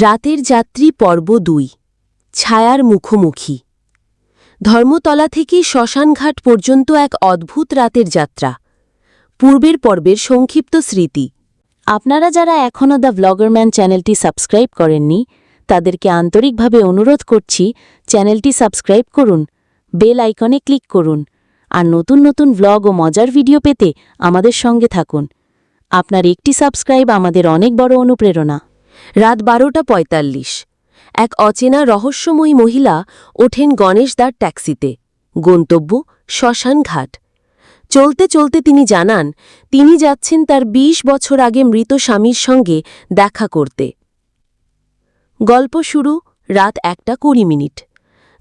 রাতের যাত্রী পর্ব দুই, ছায়ার মুখোমুখি। ধর্মতলা থেকে শ্মশানঘাট পর্যন্ত এক অদ্ভুত রাতের যাত্রা। পূর্বের পর্বের সংক্ষিপ্ত স্মৃতি। আপনারা যারা এখনও দ্য ভ্লগারম্যান চ্যানেলটি সাবস্ক্রাইব করেননি, তাদেরকে আন্তরিকভাবে অনুরোধ করছি চ্যানেলটি সাবস্ক্রাইব করুন, বেল আইকনে ক্লিক করুন, আর নতুন নতুন ভ্লগ ও মজার ভিডিও পেতে আমাদের সঙ্গে থাকুন। আপনার একটি সাবস্ক্রাইব আমাদের অনেক বড় অনুপ্রেরণা। রাত বারোটা পঁয়তাল্লিশ। এক অচেনা রহস্যময়ী মহিলা ওঠেন গণেশদার ট্যাক্সিতে। গন্তব্য শ্মশানঘাট চলতে চলতে তিনি জানান, তিনি যাচ্ছেন তার ২০ বছর আগে মৃত স্বামীর সঙ্গে দেখা করতে। গল্প শুরু রাত একটা কুড়ি মিনিট।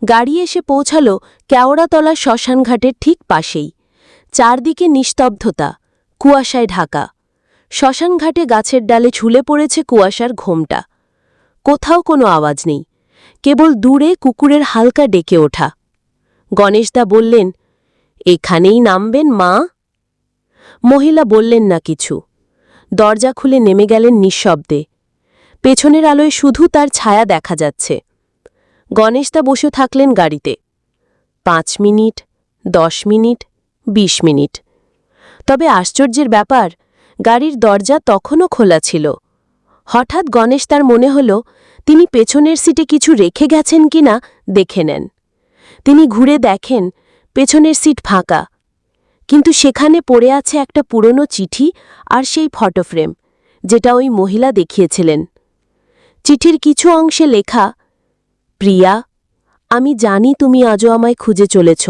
গাড়ি এসে পৌঁছাল কেওড়াতলা শ্মশানঘাটের ঠিক পাশেই। চারদিকে নিস্তব্ধতা, কুয়াশায় ঢাকা। শ্মশানঘাটে গাছের ডালে ঝুলে পড়েছে কুয়াশার ঘোমটা। কোথাও কোনো আওয়াজ নেই। কেবল দূরে কুকুরের হালকা ডেকে ওঠা। গণেশদা বললেন, এখানেই নামবেন, মা? মহিলা বললেন, না কিছু। দরজা খুলে নেমে গেলেন নিঃশব্দে। পেছনের আলোয় শুধু তার ছায়া দেখা যাচ্ছে। গণেশদা বসে থাকলেন গাড়িতে। পাঁচ মিনিট, দশ মিনিট, বিশ মিনিট। তবে আশ্চর্যের ব্যাপার গাড়ির দরজা তখনও খোলা ছিল। হঠাৎ গণেশ তার মনে হল, তিনি পেছনের সিটে কিছু রেখে গেছেন কিনা দেখে নেন। তিনি ঘুরে দেখেন, পেছনের সিট ফাঁকা। কিন্তু সেখানে পড়ে আছে একটা পুরনো চিঠি আর সেই ফটোফ্রেম, যেটা ওই মহিলা দেখিয়েছিলেন। চিঠির কিছু অংশে লেখা, প্রিয়া, আমি জানি তুমি আজও আমায় খুঁজে চলেছ।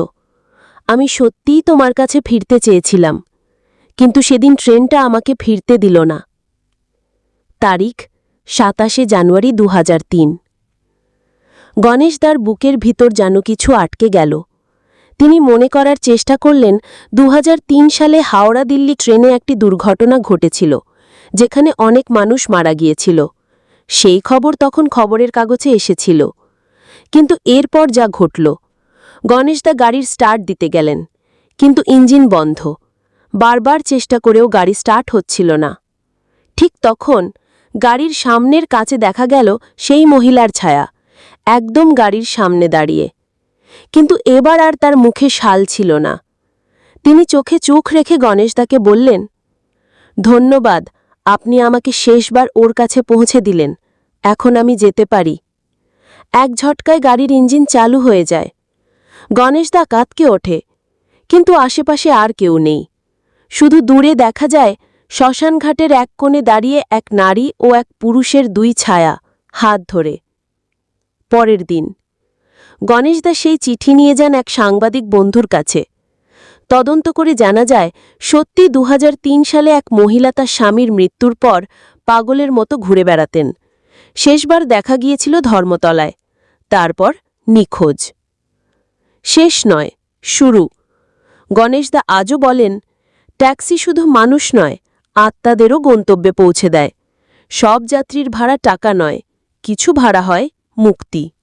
আমি সত্যিই তোমার কাছে ফিরতে চেয়েছিলাম। কিন্তু সেদিন ট্রেনটা আমাকে ফিরতে দিল না। তারিখ, সাতাশে জানুয়ারি দুহাজার তিন। গণেশদার বুকের ভিতর যেন কিছু আটকে গেল। তিনি মনে করার চেষ্টা করলেন, দুহাজার তিন সালে হাওড়া দিল্লি ট্রেনে একটি দুর্ঘটনা ঘটেছিল, যেখানে অনেক মানুষ মারা গিয়েছিল। সেই খবর তখন খবরের কাগজে এসেছিল। কিন্তু এরপর যা ঘটল, গণেশদা গাড়ির স্টার্ট দিতে গেলেন, কিন্তু ইঞ্জিন বন্ধ। বারবার চেষ্টা করেও গাড়ি স্টার্ট হচ্ছিল না। ঠিক তখন গাড়ির সামনের কাছে দেখা গেল সেই মহিলার ছায়া, একদম গাড়ির সামনে দাঁড়িয়ে। কিন্তু এবার আর তার মুখে শাল ছিল না। তিনি চোখে চোখ রেখে গণেশদাকে বললেন, ধন্যবাদ, আপনি আমাকে শেষবার ওর কাছে পৌঁছে দিলেন, এখন আমি যেতে পারি। এক ঝটকায় গাড়ির ইঞ্জিন চালু হয়ে যায়। গণেশদা কাতকে ওঠে, কিন্তু আশেপাশে আর কেউ নেই। শুধু দূরে দেখা যায় শ্মশানঘাটের এক কোণে দাঁড়িয়ে এক নারী ও এক পুরুষের দুই ছায়া, হাত ধরে। পরের দিন গণেশদা সেই চিঠি নিয়ে যান এক সাংবাদিক বন্ধুর কাছে। তদন্ত করে জানা যায়, সত্যি দু হাজার তিন সালে এক মহিলা তার স্বামীর মৃত্যুর পর পাগলের মতো ঘুরে বেড়াতেন। শেষবার দেখা গিয়েছিল ধর্মতলায়। তারপর নিখোঁজ। শেষ নয়, শুরু। গণেশদা আজও বলেন ট্যাক্সি শুধু মানুষ নয়, আত্মাদেরও গন্তব্যে পৌঁছে দেয়। সব যাত্রীর ভাড়া টাকা নয়, কিছু ভাড়া হয় মুক্তি।